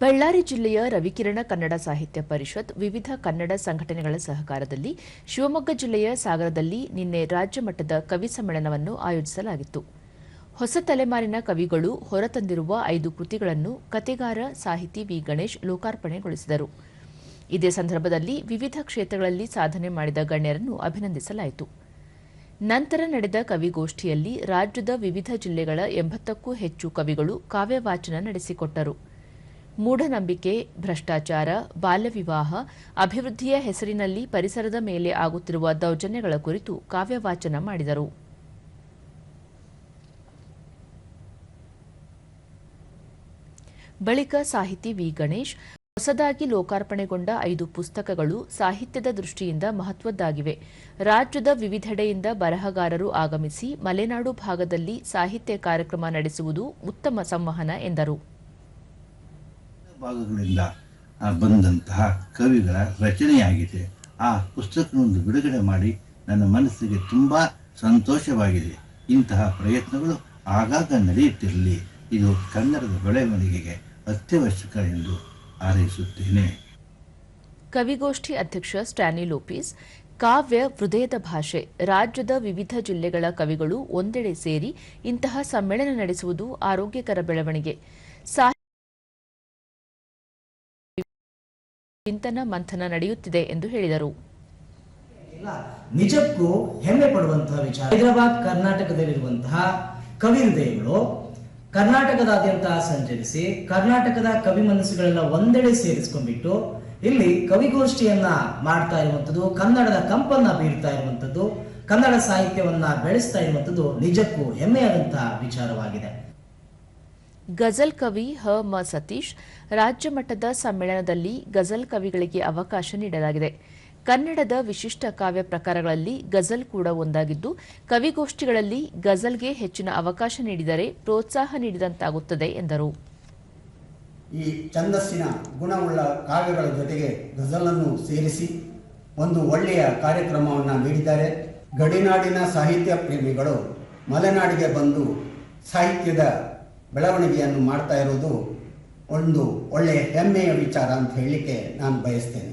ಬಳ್ಳಾರಿ ಜಿಲ್ಲೆಯ ರವಿಕಿರಣ ಕನ್ನಡ ಸಾಹಿತ್ಯ ಪರಿಷತ್ ವಿವಿಧ ಕನ್ನಡ ಸಂಘಟನೆಗಳ ಸಹಕಾರದಲ್ಲಿ ಶಿವಮೊಗ್ಗ ಜಿಲ್ಲೆಯ ಸಾಗರದಲ್ಲಿ ನಿನ್ನೆ ರಾಜ್ಯ ಮಟ್ಟದ ಕವಿ ಸಮ್ಮೇಳನವನ್ನು ಆಯೋಜಿಸಲಾಗಿತ್ತು. ಹೊಸ ತಲೆಮಾರಿನ ಕವಿಗಳು ಹೊರತಂದಿರುವ ಐದು ಕೃತಿಗಳನ್ನು ಕತೆಗಾರ ಸಾಹಿತಿ ವಿ. ಗಣೇಶ್ ಲೋಕಾರ್ಪಣೆಗೊಳಿಸಿದರು. ಇದೇ ಸಂದರ್ಭದಲ್ಲಿ ವಿವಿಧ ಕ್ಷೇತ್ರಗಳಲ್ಲಿ ಸಾಧನೆ ಮಾಡಿದ ಗಣ್ಯರನ್ನು ಅಭಿನಂದಿಸಲಾಯಿತು. ನಂತರ ನಡೆದ ಕವಿಗೋಷ್ಠಿಯಲ್ಲಿ ರಾಜ್ಯದ ವಿವಿಧ ಜಿಲ್ಲೆಗಳ ಎಂಬತ್ತಕ್ಕೂ ಹೆಚ್ಚು ಕವಿಗಳು ಕಾವ್ಯವಾಚನ ನಡೆಸಿಕೊಟ್ಟರು. ಮೂಢನಂಬಿಕೆ, ಭ್ರಷ್ಟಾಚಾರ, ಬಾಲ್ಯವಿವಾಹ, ಅಭಿವೃದ್ಧಿಯ ಹೆಸರಿನಲ್ಲಿ ಪರಿಸರದ ಮೇಲೆ ಆಗುತ್ತಿರುವ ದೌರ್ಜನ್ಯಗಳ ಕುರಿತು ಕಾವ್ಯವಾಚನ ಮಾಡಿದರು. ಬಳಿಕ ಸಾಹಿತಿ ವಿ. ಗಣೇಶ್, ಹೊಸದಾಗಿ ಲೋಕಾರ್ಪಣೆಗೊಂಡ ಐದು ಪುಸ್ತಕಗಳು ಸಾಹಿತ್ಯದ ದೃಷ್ಟಿಯಿಂದ ಮಹತ್ವದ್ದಾಗಿವೆ. ರಾಜ್ಯದ ವಿವಿಧೆಡೆಯಿಂದ ಬರಹಗಾರರು ಆಗಮಿಸಿ ಮಲೆನಾಡು ಭಾಗದಲ್ಲಿ ಸಾಹಿತ್ಯ ಕಾರ್ಯಕ್ರಮ ನಡೆಸುವುದು ಉತ್ತಮ ಸಂವಹನ ಎಂದರು. ಭಾಗಗಳಿಂದ ಬಂದಂತಹ ಕವಿಗಳ ರಚನೆಯಾಗಿದೆ. ಆ ಪುಸ್ತಕವನ್ನು ಬಿಡುಗಡೆ ಮಾಡಿ ನನ್ನ ಮನಸ್ಸಿಗೆ ತುಂಬ ಸಂತೋಷವಾಗಿದೆ. ಇಂತಹ ಪ್ರಯತ್ನಗಳು ಆಗಾಗ ನಡೆಯುತ್ತಿರಲಿ. ಇದು ಕನ್ನಡದ ಬೆಳವಣಿಗೆಗೆ ಅತ್ಯವಶ್ಯಕ ಎಂದು ಹಾರೈಸುತ್ತೇನೆ. ಕವಿಗೋಷ್ಠಿ ಅಧ್ಯಕ್ಷ ಸ್ಟ್ಯಾನಿ ಲೋಪಿಸ್, ಕಾವ್ಯ ಹೃದಯದ ಭಾಷೆ, ರಾಜ್ಯದ ವಿವಿಧ ಜಿಲ್ಲೆಗಳ ಕವಿಗಳು ಒಂದೆಡೆ ಸೇರಿ ಇಂತಹ ಸಮ್ಮೇಳನ ನಡೆಸುವುದು ಆರೋಗ್ಯಕರ ಬೆಳವಣಿಗೆ. ಚಿಂತನ ಮಂಥನ ನಡೆಯುತ್ತಿದೆ ಎಂದು ಹೇಳಿದರು. ನಿಜಕ್ಕೂ ಹೆಮ್ಮೆ ಪಡುವಂತಹ ವಿಚಾರ. ಹೈದರಾಬಾದ್ ಕರ್ನಾಟಕದಲ್ಲಿರುವಂತಹ ಕವಿ ಹೃದಯಗಳು ಕರ್ನಾಟಕದಾದ್ಯಂತ ಸಂಚರಿಸಿ ಕರ್ನಾಟಕದ ಕವಿ ಮನಸ್ಸುಗಳೆಲ್ಲ ಒಂದೆಡೆ ಸೇರಿಸ್ಕೊಂಡ್ಬಿಟ್ಟು ಇಲ್ಲಿ ಕವಿಗೋಷ್ಠಿಯನ್ನ ಮಾಡ್ತಾ ಇರುವಂಥದ್ದು, ಕನ್ನಡದ ಕಂಪನ್ನ ಬೀರ್ತಾ ಇರುವಂಥದ್ದು, ಕನ್ನಡ ಸಾಹಿತ್ಯವನ್ನ ಬೆಳೆಸ್ತಾ ಇರುವಂಥದ್ದು ನಿಜಕ್ಕೂ ಹೆಮ್ಮೆಯಾದಂತಹ ವಿಚಾರವಾಗಿದೆ. ಗಜಲ್ ಕವಿ ಹ ಮ ಸತೀಶ್ ರಾಜ್ಯ ಮಟ್ಟದ ಸಮ್ಮೇಳನದಲ್ಲಿ ಗಜಲ್ ಕವಿಗಳಿಗೆ ಅವಕಾಶ ನೀಡಲಾಗಿದೆ. ಕನ್ನಡದ ವಿಶಿಷ್ಟ ಕಾವ್ಯ ಪ್ರಕಾರಗಳಲ್ಲಿ ಗಜಲ್ ಕೂಡ ಒಂದಾಗಿದ್ದು, ಕವಿಗೋಷ್ಠಿಗಳಲ್ಲಿ ಗಜಲ್ಗೆ ಹೆಚ್ಚಿನ ಅವಕಾಶ ನೀಡಿದರೆ ಪ್ರೋತ್ಸಾಹ ನೀಡಿದಂತಾಗುತ್ತದೆ ಎಂದರು. ಈ ಛಂದಸ್ಸಿನ ಗುಣವುಳ್ಳ ಕಾವ್ಯಗಳ ಜೊತೆಗೆ ಗಜಲನ್ನು ಸೇರಿಸಿ ಒಂದು ಒಳ್ಳೆಯ ಕಾರ್ಯಕ್ರಮವನ್ನು ನೀಡಿದ್ದಾರೆ. ಗಡಿನಾಡಿನ ಸಾಹಿತ್ಯ ಪ್ರೇಮಿಗಳು ಮಲೆನಾಡಿಗೆ ಬಂದು ಸಾಹಿತ್ಯದ ಬೆಳವಣಿಗೆಯನ್ನು ಮಾಡ್ತಾ ಇರೋದು ಒಂದು ಒಳ್ಳೆಯ ಹೆಮ್ಮೆಯ ವಿಚಾರ ಅಂತ ಹೇಳಲಿಕ್ಕೆ ನಾನು ಬಯಸ್ತೇನೆ.